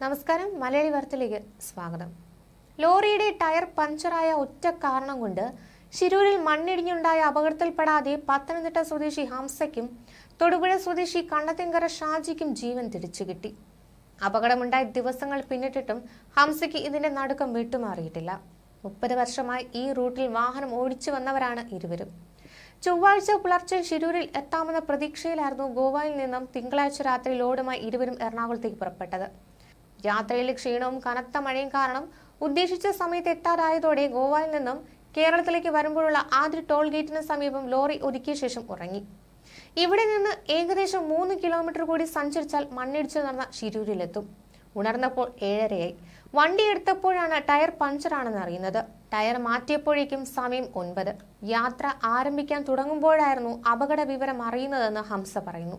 നമസ്കാരം മലയാളി വാർത്തയിലേക്ക് സ്വാഗതം. ലോറിയുടെ ടയർ പഞ്ചറായ ഒറ്റ കാരണം കൊണ്ട് ശിരൂരിൽ മണ്ണിടിഞ്ഞുണ്ടായ അപകടത്തിൽപ്പെടാതെ പത്തനംതിട്ട സ്വദേശി ഹംസയ്ക്കും തൊടുപുഴ സ്വദേശി കണ്ണത്തിങ്കര ഷാജിക്കും ജീവൻ തിരിച്ചു കിട്ടി. അപകടമുണ്ടായ ദിവസങ്ങൾ പിന്നിട്ടിട്ടും ഹംസയ്ക്ക് ഇതിന്റെ നടുക്കം വിട്ടുമാറിയിട്ടില്ല. മുപ്പത് വർഷമായി ഈ റൂട്ടിൽ വാഹനം ഓടിച്ചു വന്നവരാണ് ഇരുവരും. ചൊവ്വാഴ്ച പുലർച്ചെ ശിരൂരിൽ എത്താമെന്ന പ്രതീക്ഷയിലായിരുന്നു ഗോവയിൽ നിന്നും തിങ്കളാഴ്ച രാത്രി ലോഡുമായി ഇരുവരും എറണാകുളത്തേക്ക് പുറപ്പെട്ടത്. യാത്രയിലെ ക്ഷീണവും കനത്ത മഴയും കാരണം ഉദ്ദേശിച്ച സമയത്ത് എത്താറായതോടെ ഗോവയിൽ നിന്നും കേരളത്തിലേക്ക് വരുമ്പോഴുള്ള ആദ്യ ടോൾ ഗേറ്റിന് സമീപം ലോറി ഒതുക്കിയ ശേഷം ഉറങ്ങി. ഇവിടെ നിന്ന് ഏകദേശം മൂന്ന് കിലോമീറ്റർ കൂടി സഞ്ചരിച്ചാൽ മണ്ണിടിച്ചു നടന്ന ശിരൂരിലെത്തും. ഉണർന്നപ്പോൾ ഏഴരയായി. വണ്ടി എടുത്തപ്പോഴാണ് ടയർ പഞ്ചറാണെന്ന് അറിയുന്നത്. ടയർ മാറ്റിയപ്പോഴേക്കും സമയം ഒൻപത്. യാത്ര ആരംഭിക്കാൻ തുടങ്ങുമ്പോഴായിരുന്നു അപകട വിവരം അറിയുന്നതെന്ന് ഹംസ പറയുന്നു.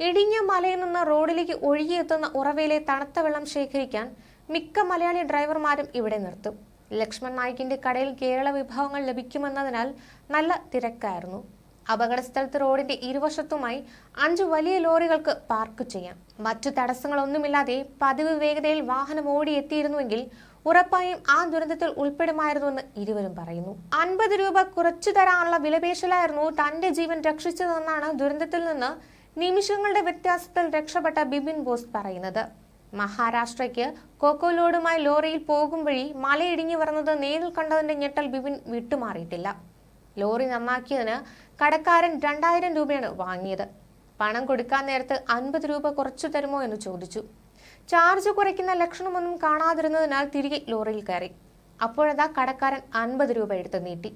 ഇടിഞ്ഞ മലയിൽ നിന്ന് റോഡിലേക്ക് ഒഴുകിയെത്തുന്ന ഉറവയിലെ തണുത്ത വെള്ളം ശേഖരിക്കാൻ മിക്ക മലയാളി ഡ്രൈവർമാരും ഇവിടെ നിർത്തും. ലക്ഷ്മൺ നായിക്കിന്റെ കടയിൽ കേരള വിഭവങ്ങൾ ലഭിക്കുമെന്നതിനാൽ നല്ല തിരക്കായിരുന്നു. അപകട സ്ഥലത്ത് റോഡിന്റെ ഇരുവശത്തുമായി അഞ്ച് വലിയ ലോറികൾക്ക് പാർക്ക് ചെയ്യാം. മറ്റു തടസ്സങ്ങളൊന്നുമില്ലാതെ പതിവ് വേഗതയിൽ വാഹനം ഓടിയെത്തിയിരുന്നുവെങ്കിൽ ഉറപ്പായും ആ ദുരന്തത്തിൽ ഉൾപ്പെടുമായിരുന്നുവെന്ന് ഇരുവരും പറയുന്നു. അൻപത് രൂപ കുറച്ചു തരാനുള്ള വിലപേശലായിരുന്നു തന്റെ ജീവൻ രക്ഷിച്ചതെന്നാണ് ദുരന്തത്തിൽ നിന്ന് നിമിഷങ്ങളുടെ വ്യത്യാസത്തിൽ രക്ഷപ്പെട്ട ബിബിൻ ബോസ് പറയുന്നത് മഹാരാഷ്ട്രയ്ക്ക് കോക്കോലോഡുമായി ലോറിയിൽ പോകും വഴി മലയിടിഞ്ഞു വരുന്നത് നേരിൽ കണ്ടതിന്റെ ഞെട്ടൽ ബിബിൻ വിട്ടുമാറിയിട്ടില്ല. ലോറി നന്നാക്കിയതിന് കടക്കാരൻ രണ്ടായിരം രൂപയാണ് വാങ്ങിയത്. പണം കൊടുക്കാൻ നേരത്ത് അൻപത് രൂപ കുറച്ചു തരുമോ എന്ന് ചോദിച്ചു. ചാർജ് കുറയ്ക്കുന്ന ലക്ഷണമൊന്നും കാണാതിരുന്നതിനാൽ തിരികെ ലോറിയിൽ കയറി. അപ്പോഴതാ കടക്കാരൻ അൻപത് രൂപ എടുത്ത് നീട്ടി.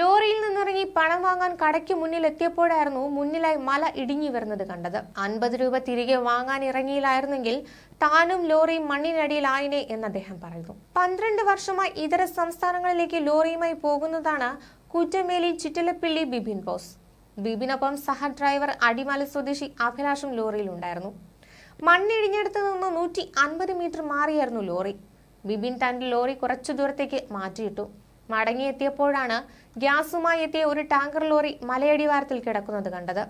ലോറിയിൽ നിന്നിറങ്ങി പണം വാങ്ങാൻ കടയ്ക്ക് മുന്നിൽ എത്തിയപ്പോഴായിരുന്നു മുന്നിലായി മല ഇടിഞ്ഞു വരുന്നത് കണ്ടത്. അൻപത് രൂപ തിരികെ വാങ്ങാൻ ഇറങ്ങിയില്ലായിരുന്നെങ്കിൽ താനും ലോറിയും മണ്ണിനടിയിലായിനെ എന്ന് അദ്ദേഹം പറയുന്നു. പന്ത്രണ്ട് വർഷമായി ഇതര സംസ്ഥാനങ്ങളിലേക്ക് ലോറിയുമായി പോകുന്നതാണ് കുറ്റമേലി ചിറ്റലപ്പിള്ളി ബിബിൻ ബോസ്. ബിബിനൊപ്പം സഹ ഡ്രൈവർ അടിമാലി സ്വദേശി അഭിലാഷും ലോറിയിലുണ്ടായിരുന്നു മണ്ണിടിഞ്ഞെടുത്ത് നിന്ന് നൂറ്റി അൻപത് മീറ്റർ മാറിയായിരുന്നു ലോറി. ബിബിൻ തന്റെ ലോറി കുറച്ചു ദൂരത്തേക്ക് മാറ്റിയിട്ടു. മടങ്ങിയെത്തിയപ്പോഴാണ് ഗ്യാസുമായി എത്തിയ ഒരു ടാങ്കർ ലോറി മലയടിവാരത്തിൽ കിടക്കുന്നത് കണ്ടത്.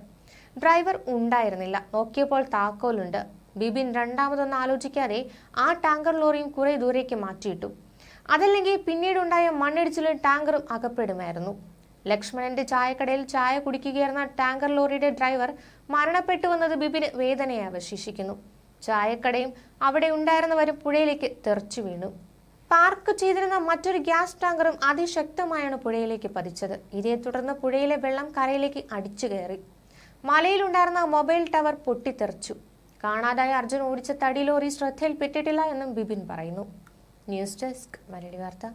ഡ്രൈവർ ഉണ്ടായിരുന്നില്ല. നോക്കിയപ്പോൾ താക്കോലുണ്ട്. ബിബിൻ രണ്ടാമതൊന്ന് ആലോചിക്കാതെ ആ ടാങ്കർ ലോറിയും കുറെ ദൂരേക്ക് മാറ്റിയിട്ടു. അതല്ലെങ്കിൽ പിന്നീടുണ്ടായ മണ്ണിടിച്ചിലും ടാങ്കറും അകപ്പെടുമായിരുന്നു. ലക്ഷ്മണന്റെ ചായക്കടയിൽ ചായ കുടിക്കുകയായിരുന്ന ടാങ്കർ ലോറിയുടെ ഡ്രൈവർ മരണപ്പെട്ടു വന്നത് ബിബിന് വേദനയെ അവശേഷിക്കുന്നു. ചായക്കടയും അവിടെ ഉണ്ടായിരുന്നവരും പുഴയിലേക്ക് തെറിച്ചു വീണു. പാർക്ക് ചെയ്തിരുന്ന മറ്റൊരു ഗ്യാസ് ടാങ്കറും അതിശക്തമായാണ് പുഴയിലേക്ക് പതിച്ചത്. ഇതേ തുടർന്ന് പുഴയിലെ വെള്ളം കരയിലേക്ക് അടിച്ചു കയറി. മലയിലുണ്ടായിരുന്ന മൊബൈൽ ടവർ പൊട്ടിത്തെറിച്ചു. കാണാതായ അർജുൻ ഓടിച്ച തടി ലോറി ശ്രദ്ധയിൽപ്പെട്ടിട്ടില്ല എന്നും ബിബിൻ പറയുന്നു. ന്യൂസ് ഡെസ്ക് മലയാളി വാർത്ത.